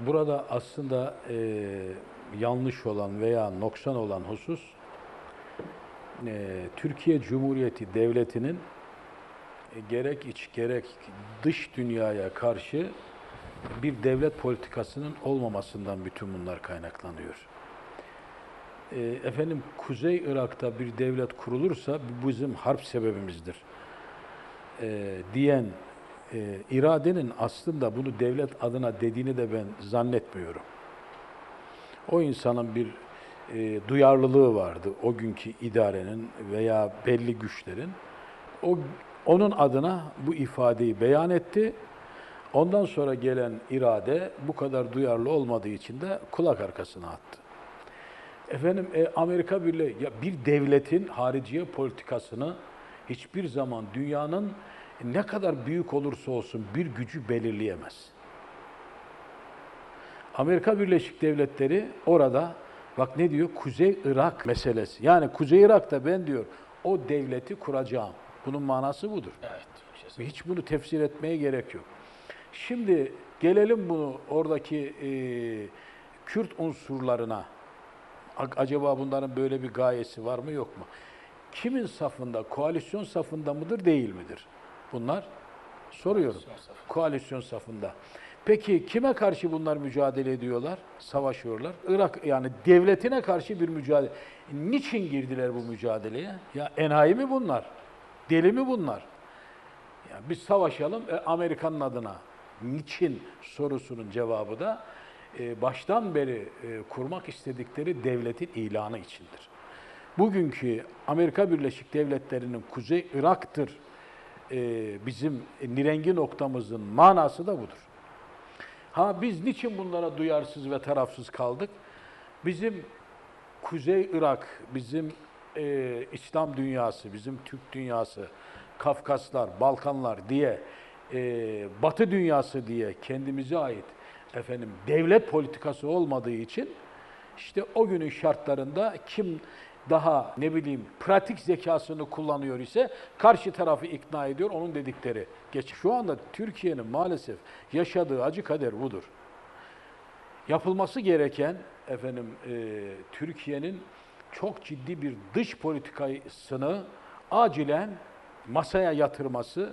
Burada aslında e, yanlış olan veya noksan olan husus e, Türkiye Cumhuriyeti Devleti'nin e, gerek iç gerek dış dünyaya karşı bir devlet politikasının olmamasından bütün bunlar kaynaklanıyor. E, efendim Kuzey Irak'ta bir devlet kurulursa bu bizim harp sebebimizdir e, diyen e, iradenin aslında bunu devlet adına dediğini de ben zannetmiyorum. O insanın bir e, duyarlılığı vardı o günkü idarenin veya belli güçlerin. O onun adına bu ifadeyi beyan etti. Ondan sonra gelen irade bu kadar duyarlı olmadığı için de kulak arkasına attı. Efendim e, Amerika Birliği ya bir devletin hariciye politikasını hiçbir zaman dünyanın ne kadar büyük olursa olsun bir gücü belirleyemez. Amerika Birleşik Devletleri orada bak ne diyor? Kuzey Irak meselesi. Yani Kuzey Irak'ta ben diyor o devleti kuracağım. Bunun manası budur. Evet. işte Hiç bunu tefsir etmeye gerek yok. Şimdi gelelim bunu oradaki e, Kürt unsurlarına. Acaba bunların böyle bir gayesi var mı yok mu? Kimin safında? Koalisyon safında mıdır değil midir? Bunlar soruyorum. Koalisyon safında. Peki kime karşı bunlar mücadele ediyorlar? Savaşıyorlar. Irak yani devletine karşı bir mücadele. Niçin girdiler bu mücadeleye? Ya enayi mi bunlar? Deli mi bunlar? Ya biz savaşalım e, Amerika'nın adına. Niçin sorusunun cevabı da e, baştan beri e, kurmak istedikleri devletin ilanı içindir. Bugünkü Amerika Birleşik Devletleri'nin Kuzey Irak'tır e, bizim nirengi noktamızın manası da budur. Ha biz niçin bunlara duyarsız ve tarafsız kaldık? Bizim Kuzey Irak, bizim e, İslam dünyası, bizim Türk dünyası, Kafkaslar, Balkanlar diye, e, Batı dünyası diye kendimize ait efendim devlet politikası olmadığı için işte o günün şartlarında kim daha ne bileyim pratik zekasını kullanıyor ise karşı tarafı ikna ediyor onun dedikleri. Geç. Şu anda Türkiye'nin maalesef yaşadığı acı kader budur yapılması gereken efendim e, Türkiye'nin çok ciddi bir dış politikasını acilen masaya yatırması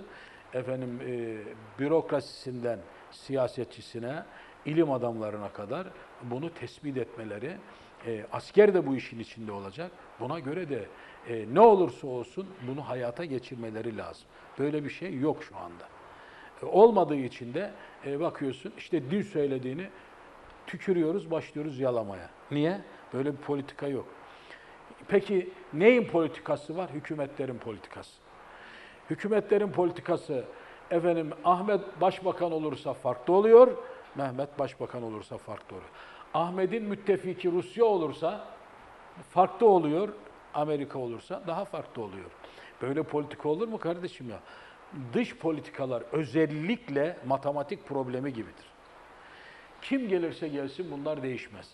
efendim e, bürokrasisinden siyasetçisine, ilim adamlarına kadar bunu tespit etmeleri, e, asker de bu işin içinde olacak. Buna göre de e, ne olursa olsun bunu hayata geçirmeleri lazım. Böyle bir şey yok şu anda. E, olmadığı için de e, bakıyorsun işte dün söylediğini tükürüyoruz, başlıyoruz yalamaya. Niye? Böyle bir politika yok. Peki neyin politikası var? Hükümetlerin politikası. Hükümetlerin politikası efendim Ahmet başbakan olursa farklı oluyor, Mehmet başbakan olursa farklı oluyor. Ahmet'in müttefiki Rusya olursa farklı oluyor, Amerika olursa daha farklı oluyor. Böyle politika olur mu kardeşim ya? Dış politikalar özellikle matematik problemi gibidir. Kim gelirse gelsin bunlar değişmez.